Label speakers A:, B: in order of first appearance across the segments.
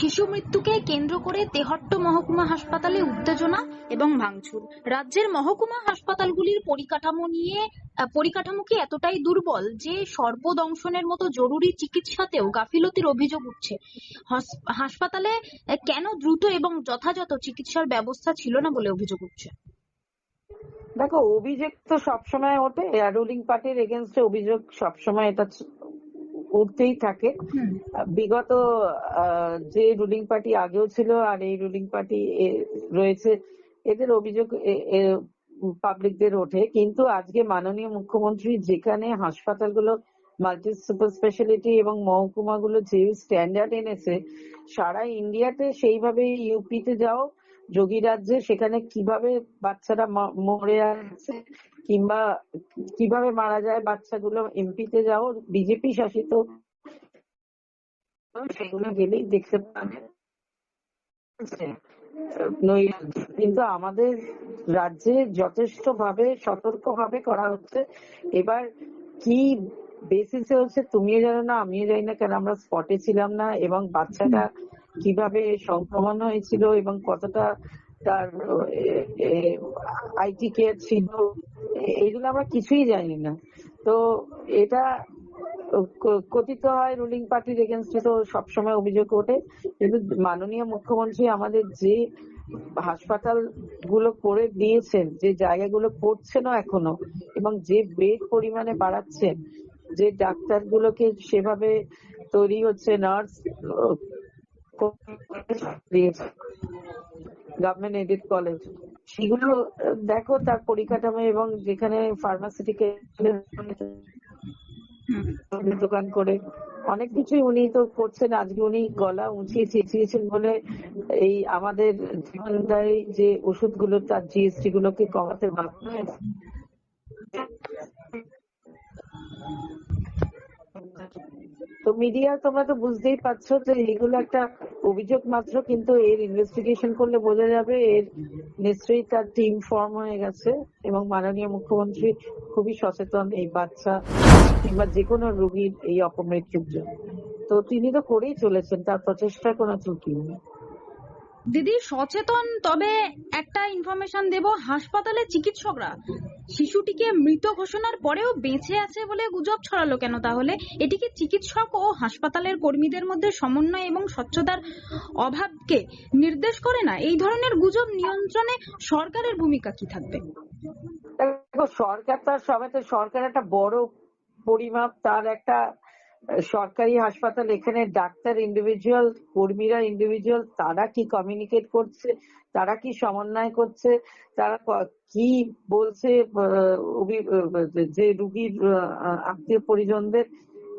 A: শিশু মৃত্যুকে কেন্দ্র করে তেহট্ট মহকুমা হাসপাতালে উত্তেজনা এবং ভাঙচুর। রাজ্যের মহকুমা হাসপাতালগুলির পরিকাঠামো নিয়ে পরিকাঠামো কি এতটাই দুর্বল যে সর্পদংশনের মতো জরুরি চিকিৎসাতেও গাফিলতির অভিযোগ উঠছে। হস- হাসপাতালে কেন দ্রুত এবং যথাযথ চিকিৎসার ব্যবস্থা ছিল না বলে অভিযোগ উঠছে?
B: দেখো, অভিযোগ তো সবসময় ওঠে। রুলিং পার্টির এগেনস্টে অভিযোগ সবসময় এটা উঠতেই থাকে। বিগত যে রুলিং পার্টি আগেও ছিল আর এই রুলিং পার্টি রয়েছে এদের অভিযোগ পাবলিকদের ওঠে। কিন্তু আজকে মাননীয় মুখ্যমন্ত্রী যেখানে হাসপাতালগুলো মাল্টি সুপার স্পেশালিটি এবং মহকুমাগুলো যে স্ট্যান্ডার্ড এনেছে সারা ইন্ডিয়াতে সেইভাবে ইউপিতে যাও যোগী রাজ্যে সেখানে কীভাবে বাচ্চারা মরে আছে কিংবা কীভাবে মারা যায় বাচ্চাগুলো এমপিতে যাও, বিজেপি শাসিত সেগুলো গেলেই দেখতে পাবে। কিন্তু আমাদের রাজ্যে যথেষ্ট ভাবে সতর্ক ভাবে করা হচ্ছে। এবার কি বেসিসে হচ্ছে তুমিও জানো না, আমিও জানি না কেন আমরা স্পটে ছিলাম না এবং বাচ্চাটা কীভাবে সংক্রমণ হয়েছিল এবং কতটা তার আইটি কেয়ার ছিল এইগুলো আমরা কিছুই জানি না। তো এটা কথিত হয় রুলিং পার্টির এগেনস্টে তো সবসময় অভিযোগ ওঠে। কিন্তু মাননীয় মুখ্যমন্ত্রী আমাদের যে হাসপাতালগুলো করে দিয়েছেন, যে জায়গাগুলো করছেনও এখনও, এবং যে বেড পরিমাণে বাড়াচ্ছেন, যে ডাক্তারগুলোকে সেভাবে তৈরি হচ্ছে, নার্স দিয়েছে গভর্নমেন্ট এডেড কলেজ সেগুলো দেখো তার পরিকাঠামো এবং যেখানে ফার্মাসিউটিক্যাল দোকান করে অনেক কিছুই উনি তো করছেন। আজকে উনি গলা উঁচিয়ে চেঁচিয়েছেন বলে এই আমাদের জীবনদায়ী যে ওষুধগুলো তার জিএসটি গুলোকে কমাতে বাধ্য হয়েছে। তো মিডিয়া তোমরা তো বুঝতেই পারছ যে এগুলো একটা অভিযোগ মাত্র, কিন্তু এর ইনভেস্টিগেশন করলে বোঝা যাবে এর নিশ্চয়ই তার টিম ফর্ম হয়ে গেছে এবং মাননীয় মুখ্যমন্ত্রী খুবই সচেতন এই বাচ্চা কিংবা যে কোনো রোগীর এই অপমৃত্যুর জন্য। তো তিনি তো করেই চলেছেন, তার প্রচেষ্টার কোনো ত্রুটি নেই।
A: দিদি, সচেতন, তবে একটা ইনফরমেশন দেব, হাসপাতালে চিকিৎসকরা শিশুটিকে মৃত ঘোষণার পরেও বেঁচে আছে বলে গুজব ছড়ালো কেন তাহলে? এটিকে চিকিৎসক ও হাসপাতালের কর্মীদের মধ্যে সমন্বয় এবং স্বচ্ছতার অভাবকে নির্দেশ করে না? এই ধরনের গুজব নিয়ন্ত্রণে সরকারের ভূমিকা কি থাকবে?
B: দেখো, সরকার তার সবাই সরকার একটা বড় পরিমাপ, তার একটা সরকারি হাসপাতাল, এখানে ডাক্তার ইন্ডিভিজুয়াল কর্মীরা ইন্ডিভিজুয়াল তারা কি কমিউনিকেট করছে, তারা কি সমন্বয় করছে, তারা ক- বলছে যে রুগীর আত্মীয় পরিজনদের,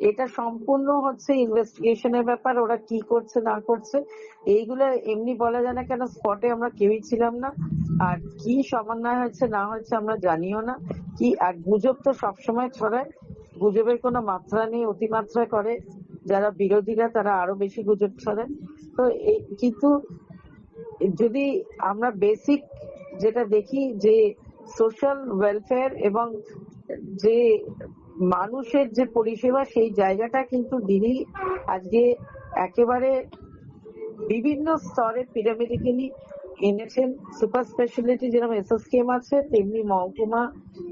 B: এটা সম্পূর্ণ হচ্ছে ইনভেস্টিগেশনের ব্যাপার, ওরা কি করছে, না করছে, এইগুলো এমনি বলা যায় না কেন স্পটে আমরা কেউই ছিলাম না, আর কি সমন্বয় হয়েছে, না হয়েছে আমরা জানিও না, কি, আর গুজব তো সবসময় ছড়ায় গুজবের কোনো মাত্রা নেই, অতিমাত্রা করে। যারা বিরোধীরা, তারা আরও বেশি গুজব ছড়ায়। তো এই কিন্তু যদি আমরা বেসিক যেটা দেখি যে সোশ্যাল ওয়েলফেয়ার এবং যে মানুষের যে পরিষেবা, সেই জায়গাটা কিন্তু দিদি আজকে একেবারে বিভিন্ন স্তরে পিরামিডিক্যালি এনেছেন। সুপার স্পেশালিটি যেরকম এসএসকেএম আছে, তেমনি মহকুমা,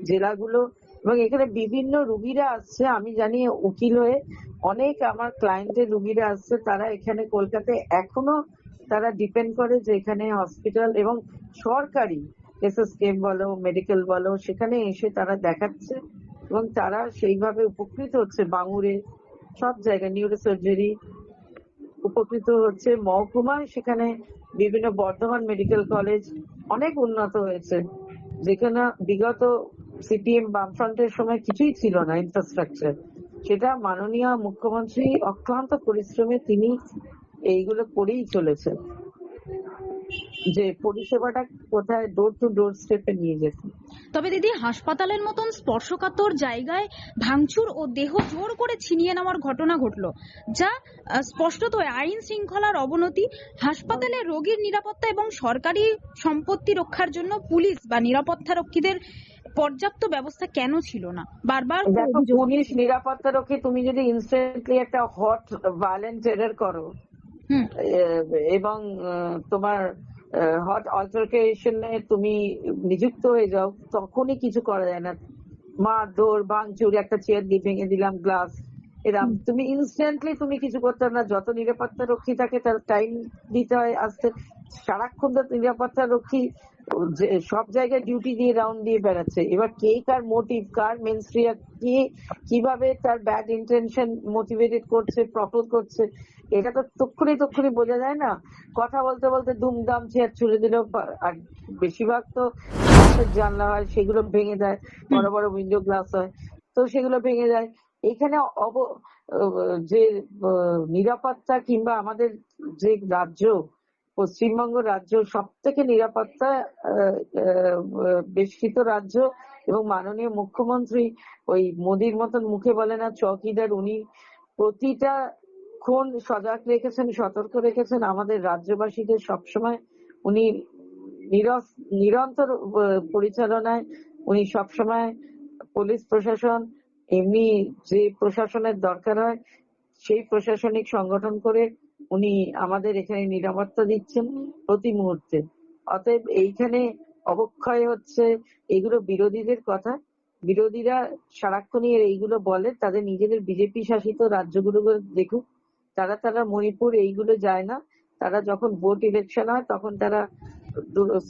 B: জেলাগুলো এবং এখানে বিভিন্ন রুগীরা আসছে, আমি জানি উকিল হয়ে অনেক আমার ক্লায়েন্টের রুগীরা আসছে, তারা এখানে কলকাতায় এখনও তারা ডিপেন্ড করে যে এখানে হসপিটাল এবং সরকারি এসএসকেএম বলো মেডিকেল বলো, সেখানে এসে তারা দেখাচ্ছে এবং তারা সেইভাবে উপকৃত হচ্ছে বাঙুরে সব জায়গায় নিউরো সার্জারি উপকৃত হচ্ছে মহকুমায় সেখানে বিভিন্ন বর্ধমান মেডিকেল কলেজ অনেক উন্নত হয়েছে, যেখানে বিগত সিপিএম বামফ্রন্টের সময় কিছুই ছিল না ইনফ্রাস্ট্রাকচার সেটা মাননীয় মুখ্যমন্ত্রী অক্লান্ত পরিশ্রমে তিনি এইগুলো করেই চলেছেন। যে পরিষেবাটা কোথায় ডোর টু ডোর স্টেপে নিয়ে যেতে।
A: তবে দিদি হাসপাতালের মতন স্পর্শকাতর জায়গায় ভাঙচুর ও দেহ জোর করে ছিনিয়ে নেওয়ার ঘটনা ঘটলো যা স্পষ্টত আইন শৃঙ্খলার অবনতি হাসপাতালে রোগীর নিরাপত্তা এবং সরকারি সম্পত্তি রক্ষার জন্য পুলিশ বা নিরাপত্তা রক্ষীদের পর্যাপ্ত ব্যবস্থা কেন ছিল না? বারবার
B: পুলিশ নিরাপত্তা রক্ষী তুমি যদি ইনস্ট্যান্টলি একটা হট ভায়োলেন্ট টেরার করো এবং তোমার হট অল্টারকেশনে তুমি নিযুক্ত হয়ে যাও, তখনই কিছু করা যায় না। মারধর, ভাঙচুর, একটা চেয়ার দিয়ে ভেঙে দিলাম গ্লাস এরম তুমি ইনস্ট্যান্টলি তুমি কিছু করতে না। যত নিরাপত্তা রক্ষী থাকে তার টাইম দিতে হয়। আসতে সারাক্ষণ তো নিরাপত্তা রক্ষী যে সব জায়গায় ডিউটি দিয়ে রাউন্ড দিয়ে বেড়াচ্ছে। এবার কে কার মোটিভ কার মেনস্ট্রিয়া কে কীভাবে তার ব্যাড ইন্টেনশন মোটিভেটেড করছে প্রপোজ করছে এটা তো তক্ষুনি তক্ষুনি বোঝা যায় না। কথা বলতে বলতে দুমদাম চেয়ার ছুড়ে দিল। আর বেশিরভাগ তো জানলা হয় সেগুলো ভেঙে দেয় বড় বড় উইন্ডো গ্লাস হয় তো সেগুলো ভেঙে যায়। এখানে অব যে নিরাপত্তা কিংবা আমাদের যে রাজ্য, পশ্চিমবঙ্গ রাজ্য সব থেকে নিরাপত্তা বেষ্টিত রাজ্য এবং মাননীয় মুখ্যমন্ত্রী ওই মোদির মতন মুখে বলে না, চৌকিদার, উনি প্রতিটা ক্ষণ সজাগ রেখেছেন, সতর্ক রেখেছেন। আমাদের রাজ্যবাসীদের সবসময় উনি নিরন্তর পরিচালনায় উনি সবসময় পুলিশ, প্রশাসন এমনি যে প্রশাসনের দরকার হয়, সেই প্রশাসনিক সংগঠন করে উনি আমাদের এখানে নিরাপত্তা দিচ্ছেন প্রতি মুহূর্তে। অতএব এইখানে অবক্ষয় হচ্ছে এগুলো বিরোধীদের কথা। বিরোধীরা সারাক্ষণই এইগুলো বলে, তাদের নিজেদের বিজেপি শাসিত রাজ্যগুলো দেখুক। তারা তারা মণিপুর এইগুলো যায় না। তারা যখন ভোট ইলেকশন হয়, তখন তারা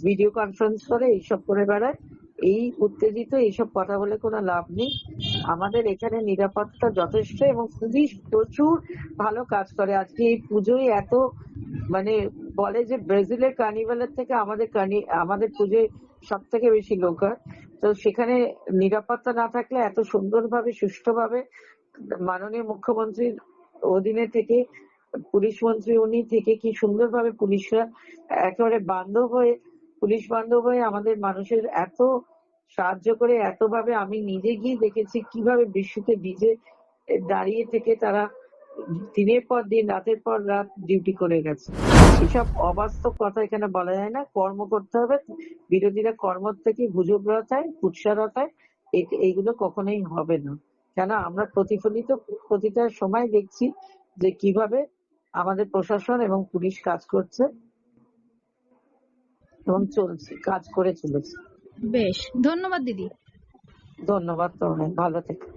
B: ভিডিও কনফারেন্স করে, এইসব করে বেড়ায়। এই উত্তেজিত, এইসব কথা বলে কোনো লাভ নেই। আমাদের এখানে নিরাপত্তা যথেষ্ট এবং পুলিশ প্রচুর ভালো কাজ করে। আজকে এই পুজোয় এত মানে বলে যে ব্রাজিলের কার্নিভালের থেকে আমাদের কার্নি, আমাদের পুজোয় সব থেকে বেশি লোক হয় তো সেখানে নিরাপত্তা না থাকলে এত সুন্দরভাবে, সুষ্ঠুভাবে মাননীয় মুখ্যমন্ত্রীর অধীনে থেকে, পুলিশ মন্ত্রী উনি থেকে কি সুন্দরভাবে পুলিশরা একেবারে বান্ধব হয়ে, পুলিশ বান্ধব হয়ে আমাদের মানুষের এত সাহায্য করে এত ভাবে আমি নিজে গিয়ে দেখেছি কীভাবে বৃষ্টিতে ভিজে দাঁড়িয়ে থেকে তারা দিনের পর দিন, রাতের পর রাত ডিউটি করে গেছে। এসব অবাস্তব কথা এখানে বলা যায় না। কর্ম করতে হবে। বিরোধীরা কর্ম থেকে গুজব রটায়, কুৎসা রটায়। এ- এইগুলো কখনোই হবে না। কেন? আমরা প্রতিফলিত প্রতিটা সময় দেখছি যে কীভাবে আমাদের প্রশাসন এবং পুলিশ কাজ করছে এবং চলছে, কাজ করে চলেছে।
A: বেশ ধন্যবাদ দিদি।
B: ধন্যবাদ তোমায় ভালো থেকো।